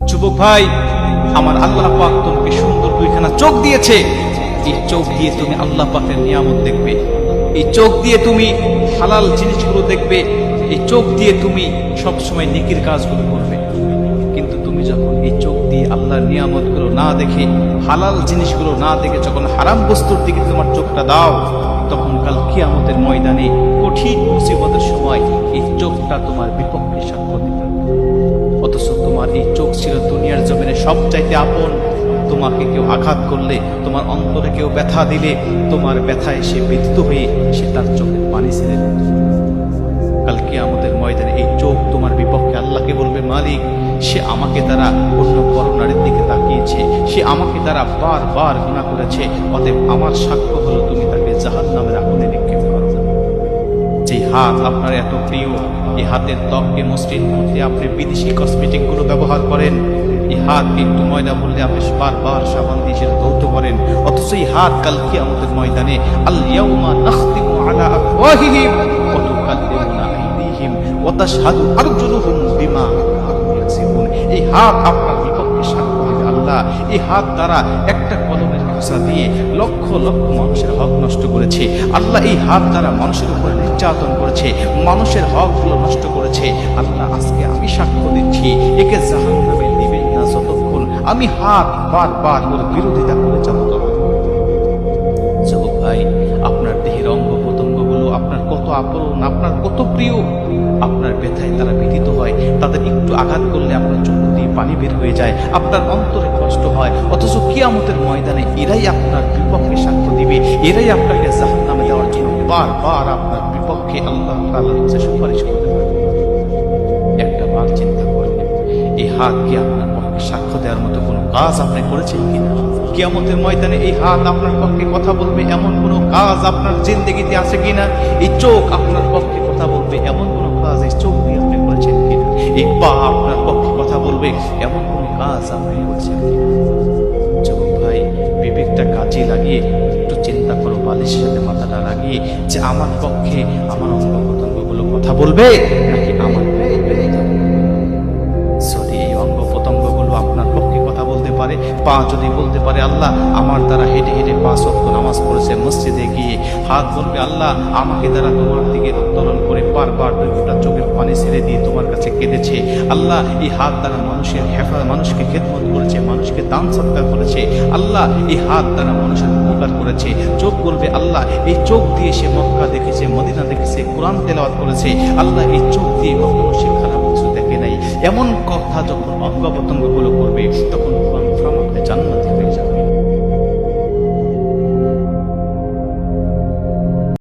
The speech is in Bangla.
যুবক ভাই, আমার আল্লাহ পাক তোমাকে সুন্দর দুইখানা চোখ দিয়েছে। এই চোখ দিয়ে তুমি আল্লাহ পাকের নিয়ামত দেখবে। এই চোখ দিয়ে তুমি হালাল জিনিসগুলো দেখবে। এই চোখ দিয়ে তুমি সবসময় নেকির কাজগুলো করবে। কিন্তু তুমি যখন এই চোখ দিয়ে আল্লাহর নিয়ামতগুলো না দেখে, হালাল জিনিসগুলো না দেখে যখন হারাম বস্তুর দিকে তোমার চোখটা দাও, তখন কাল কিয়ামতের ময়দানে কঠিন মুসিবতের সময় এই চোখটা তোমার বিপক্ষে সাক্ষ্য দিবে। অথচ তোমার এই চোখ ছিল দুনিয়ার জমিনে সবচাইতে আপন। তোমাকে কেউ আঘাত করলে, তোমার অন্তরে কেউ ব্যথা দিলে, তোমার ব্যথায় সে ব্যথিত হয়ে সে তার চোখের পানি ছেড়ে কালকে আমাদের ময়দানে এই চোখ তোমার বিপক্ষে আল্লাহকে বলবে, মালিক, সে আমাকে তারা অন্য করোনারের দিকে তাকিয়েছে, সে আমাকে দ্বারা বারবার গুণা করেছে, অতএব আমার সাক্ষ্য হলো তুমি তাকে জাহান নামের আগুনে হাত আপনার এত প্রিয়, এই হাতের ত্বককে মসৃণ করতে আপনি বিদেশি কসমেটিকগুলো ব্যবহার করেন। এই হাত একটু ময়দা বললে আপনি বারবার সাবান দিয়ে সেটা ধৌত করেন। অথচ এই হাত কালকে আমাদের ময়দানে আল্লাউমা নাখতিমু আলা আফওয়াহিহিম ওয়া তুকাল্লিমুনা আইদিহিম ওয়া তাশহাদু আরজুলুহুম বিমা এই হাত আপনার বিপক্ষে সাক্ষ্য দেবে আল্লাহ। এই হাত দ্বারা একটা কলমের খোসা দিয়ে লক্ষ লক্ষ মানুষের হক নষ্ট করেছে। আল্লাহ এই হাত দ্বারা মানুষের উপরে নির্যাতন করেছে। মানুষের হকগুলো নষ্ট করেছে। আল্লাহ আজকে আমি সাক্ষ্য দিচ্ছি, একে জাহান নামে দিবেন না যতক্ষণ। আমি হাত বার ওর বিরোধিতা করে যাব। আপন আপনার কত প্রিয়, আপনার ব্যথায় তারা ব্যথিত হয়, তাদের একটু আঘাত করলে আপনার চোখ দিয়ে পানি বের হয়ে যায়, আপনার অন্তরে কষ্ট হয়, অথচ কিয়ামতের ময়দানে এরাই আপনার বিপক্ষে সাক্ষ্য দিবে, এরাই আপনাকে জাহান নামে দেওয়ার জন্য বারবার আপনার বিপক্ষে আল্লাহ সুপারিশ করতে পারে একটা বার চিন্তা করবেন, এই হাত কি আপনার সাক্ষ্য দেওয়ার মতো কোনো কাজ আপনি করেছেন কিনা? কিয়ামতের ময়দানে এই হাত আপনার পক্ষে কথা বলবে এমন কোনো কাজ আপনার জিন্দগিতে আছে কিনা? এই চোখ আপনার পক্ষে কথা বলবে এমন কোনো কাজ এই চোখ দিয়ে আপনি করেছেন কিনা? এই পা আপনার পক্ষে কথা বলবে এমন কোনো কাজ আপনি করেছেন যুবক ভাই, বিবেকটা কাজে লাগিয়ে একটু চিন্তা করো, বালিশের সাথে মাথাটা লাগিয়ে যে আমার পক্ষে আমার অঙ্গ প্রত্যঙ্গগুলো কথা বলবে নাকি পা যদি বলতে পারে, আল্লাহ আমার দ্বারা হেঁটে হেঁটে পাঁচ অক্ট নামাজ পড়েছে মসজিদে গিয়ে হাত বলবে আল্লাহ আমাকে দ্বারা তোমার দিকে উত্তোলন করে বারবার দুই ফোঁটা চোখের পানি ছেড়ে দিয়ে তোমার কাছে কেঁদেছে। আল্লাহ এই হাত দ্বারা মানুষের হেফা মানুষকে খেদমত করেছে, মানুষকে দান সৎকার করেছে। আল্লাহ এই হাত দ্বারা মানুষের উপকার করেছে। চোখ বলবে, আল্লাহ এই চোখ দিয়ে সে মক্কা দেখেছে, মদিনা দেখেছে, কোরআন তেলাওয়াত করেছে। আল্লাহ এই চোখ দিয়ে কখনো সে খারাপ কিছু দেখে নাই। এমন কথা যখন অঙ্গ তখন